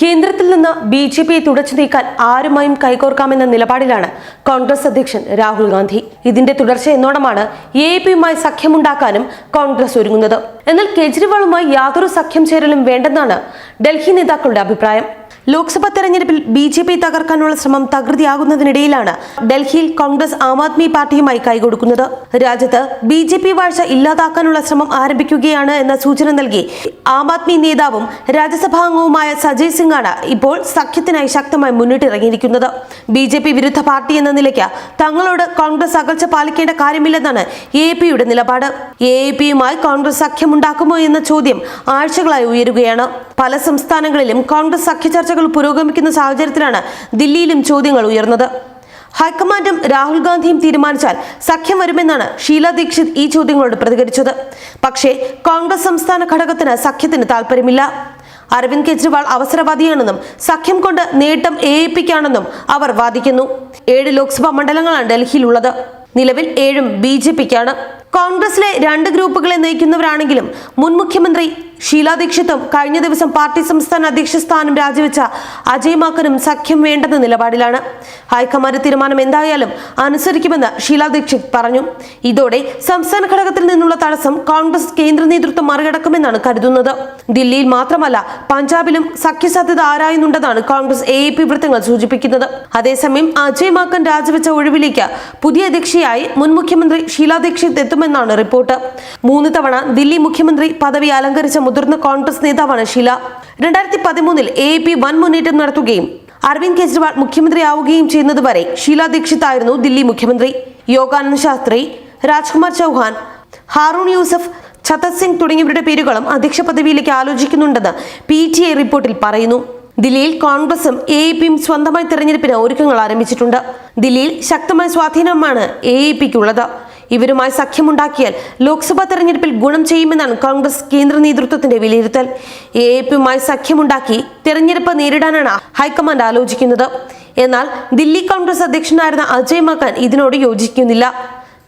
കേന്ദ്രത്തിൽ നിന്ന് B J പിയെ തുടച്ചു നീക്കാൻ ആരുമായും കൈകോർക്കാമെന്ന നിലപാടിലാണ് കോൺഗ്രസ് അധ്യക്ഷൻ രാഹുൽ ഗാന്ധി. ഇതിന്റെ തുടർച്ച എന്നോണമാണ് എ പിയുമായി സഖ്യമുണ്ടാക്കാനും കോൺഗ്രസ് ഒരുങ്ങുന്നത്. എന്നാൽ കേജ്രിവാളുമായി യാതൊരു സഖ്യം ചേരലും വേണ്ടെന്നാണ് ഡൽഹി നേതാക്കളുടെ അഭിപ്രായം. ലോക്സഭാ തെരഞ്ഞെടുപ്പിൽ ബി ജെ പി തകർക്കാനുള്ള ശ്രമം തകൃതിയാകുന്നതിനിടയിലാണ് ഡൽഹിയിൽ കോൺഗ്രസ് ആം ആദ്മി പാർട്ടിയുമായി കൈകൊടുക്കുന്നത്. രാജ്യത്ത് ബി ജെ പി വാഴ്ച ഇല്ലാതാക്കാനുള്ള ശ്രമം ആരംഭിക്കുകയാണ് എന്ന സൂചന നൽകി ആം ആദ്മി നേതാവും രാജ്യസഭാ അംഗവുമായ സജയ് സിംഗാണ് ഇപ്പോൾ സഖ്യത്തിനായി ശക്തമായി മുന്നിട്ടിറങ്ങിയിരിക്കുന്നത്. ബി ജെ പി വിരുദ്ധ പാർട്ടി എന്ന നിലയ്ക്ക് തങ്ങളോട് കോൺഗ്രസ് അകൽച്ച പാലിക്കേണ്ട കാര്യമില്ലെന്നാണ് എ പിയുടെ നിലപാട്. എ പിയുമായി കോൺഗ്രസ് സഖ്യമുണ്ടാക്കുമോ എന്ന ചോദ്യം ആഴ്ചകളായി ഉയരുകയാണ്. പല സംസ്ഥാനങ്ങളിലും കോൺഗ്രസ് സഖ്യചർച്ചകൾ പുരോഗമിക്കുന്ന സാഹചര്യത്തിലാണ് ദില്ലിയിലും ചോദ്യങ്ങൾ ഉയർന്നത്. ഹൈക്കമാൻഡും രാഹുൽ ഗാന്ധിയും തീരുമാനിച്ചാൽ സഖ്യം വരുമെന്നാണ് ഷീല ദീക്ഷിത് ഈ ചോദ്യങ്ങളോട് പ്രതികരിച്ചത്. പക്ഷേ കോൺഗ്രസ് സംസ്ഥാന ഘടകത്തിന് സഖ്യത്തിന് താല്പര്യമില്ല അരവിന്ദ് കെജ്രിവാൾ അവസരവാദിയാണെന്നും സഖ്യം കൊണ്ട് നേട്ടം എ പിക്കാണെന്നും അവർ വാദിക്കുന്നു. ഏഴ് ലോക്സഭാ മണ്ഡലങ്ങളാണ് ഡൽഹിയിലുള്ളത്. നിലവിൽ ഏഴും ബി ജെ പിക്കാണ്. കോൺഗ്രസിലെ രണ്ട് ഗ്രൂപ്പുകളെ നയിക്കുന്നവരാണെങ്കിലും മുൻ മുഖ്യമന്ത്രി ഷീലാ ദീക്ഷിത്തും കഴിഞ്ഞ ദിവസം പാർട്ടി സംസ്ഥാന അധ്യക്ഷ സ്ഥാനം രാജിവെച്ച അജയ് മാക്കനും സഖ്യം വേണ്ടെന്ന നിലപാടിലാണ്. ഹൈക്കമാൻഡ് തീരുമാനം എന്തായാലും അനുസരിക്കുമെന്ന് ഷീലാ ദീക്ഷിത് പറഞ്ഞു. ഇതോടെ സംസ്ഥാന ഘടകത്തിൽ നിന്നുള്ള തടസ്സം കോൺഗ്രസ് കേന്ദ്ര നേതൃത്വം മറികടക്കുമെന്നാണ് കരുതുന്നത്. ദില്ലിയിൽ മാത്രമല്ല പഞ്ചാബിലും സഖ്യസാധ്യത ആരായുന്നുണ്ടെന്നാണ് കോൺഗ്രസ് എ പി വൃത്തങ്ങൾ സൂചിപ്പിക്കുന്നത്. അതേസമയം അജയ് മാക്കൻ രാജിവെച്ച ഒഴിവിലേക്ക് പുതിയ അധ്യക്ഷയായി മുൻ മുഖ്യമന്ത്രി ഷീലാ ദീക്ഷിത് എത്തുമെന്നാണ് റിപ്പോർട്ട്. മൂന്ന് തവണ ദില്ലി മുഖ്യമന്ത്രി പദവി അലങ്കരിച്ച മുതിർന്ന കോൺഗ്രസ് നേതാവാണ് ഷീല. രണ്ടായിരത്തി പതിമൂന്നിൽ എ പി വൻ മുന്നേറ്റം നടത്തുകയും അരവിന്ദ് കെജ്രിവാൾ മുഖ്യമന്ത്രിയാവുകയും ചെയ്യുന്നതുവരെ ഷീല ദീക്ഷിത് ആയിരുന്നു ദില്ലി മുഖ്യമന്ത്രി. യോഗാനന്ദ് ശാസ്ത്രി രാജ്കുമാർ ചൗഹാൻ ഹാറൂൺ യൂസഫ് ഛത്തർ സിംഗ് തുടങ്ങിയവരുടെ പേരുകളും അധ്യക്ഷ പദവിയിലേക്ക് ആലോചിക്കുന്നുണ്ടെന്ന് പി ടി ഐ റിപ്പോർട്ടിൽ പറയുന്നു. ദില്ലിയിൽ കോൺഗ്രസും എ പിയും സ്വന്തമായി തെരഞ്ഞെടുപ്പിന് ഒരുക്കങ്ങൾ ആരംഭിച്ചിട്ടുണ്ട്. ദില്ലിയിൽ ശക്തമായ സ്വാധീനമാണ് എ പിക്കുള്ളത്. ഇവരുമായി സഖ്യമുണ്ടാക്കിയാൽ ലോക്സഭാ തെരഞ്ഞെടുപ്പിൽ ഗുണം ചെയ്യുമെന്നാണ് കോൺഗ്രസ് കേന്ദ്ര നേതൃത്വത്തിന്റെ വിലയിരുത്തൽ. എ പിയുമായി സഖ്യമുണ്ടാക്കി തെരഞ്ഞെടുപ്പ് നേരിടാനാണ് ഹൈക്കമാൻഡ് ആലോചിക്കുന്നത്. എന്നാൽ ദില്ലി കോൺഗ്രസ് അധ്യക്ഷനായിരുന്ന അജയ് മക്കാൻ ഇതിനോട് യോജിക്കുന്നില്ല.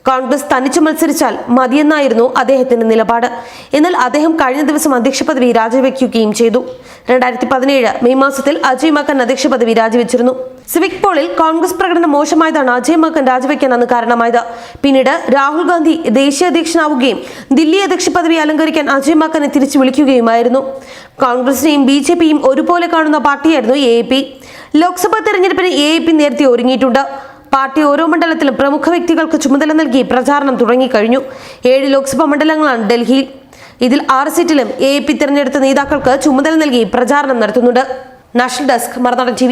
കോൺഗ്രസ് തനിച്ചു മത്സരിച്ചാൽ മതിയെന്നായിരുന്നു അദ്ദേഹത്തിന്റെ നിലപാട്. എന്നാൽ അദ്ദേഹം കഴിഞ്ഞ ദിവസം അധ്യക്ഷ പദവി രാജിവെക്കുകയും ചെയ്തു. രണ്ടായിരത്തി പതിനേഴ് മെയ് മാസത്തിൽ അജയ് മക്കൻ അധ്യക്ഷ പദവി രാജിവെച്ചിരുന്നു. സിവിക് പോളിൽ കോൺഗ്രസ് പ്രകടനം മോശമായതാണ് അജയ് മക്കൻ രാജിവെക്കാൻ അന്ന് കാരണമായത്. പിന്നീട് രാഹുൽ ഗാന്ധി ദേശീയ അധ്യക്ഷനാവുകയും ദില്ലി അധ്യക്ഷ പദവി അലങ്കരിക്കാൻ അജയ് മക്കനെ തിരിച്ചു വിളിക്കുകയുമായിരുന്നു. കോൺഗ്രസിനെയും ബി ജെ പിയും ഒരുപോലെ കാണുന്ന പാർട്ടിയായിരുന്നു എ പി. ലോക്സഭാ തെരഞ്ഞെടുപ്പിന് എ പി നേരത്തെ ഒരുങ്ങിയിട്ടുണ്ട്. പാർട്ടി ഓരോ മണ്ഡലത്തിലും പ്രമുഖ വ്യക്തികൾക്ക് ചുമതല നൽകി പ്രചാരണം തുടങ്ങിക്കഴിഞ്ഞു. ഏഴ് ലോക്സഭാ മണ്ഡലങ്ങളാണ് ഡൽഹിയിൽ. ഇതിൽ ആറ് സീറ്റിലും എ പി തിരഞ്ഞെടുത്ത നേതാക്കൾക്ക് ചുമതല നൽകി പ്രചാരണം നടത്തുന്നുണ്ട്. നാഷണൽ ഡെസ്ക് മറുനാടൻ ടി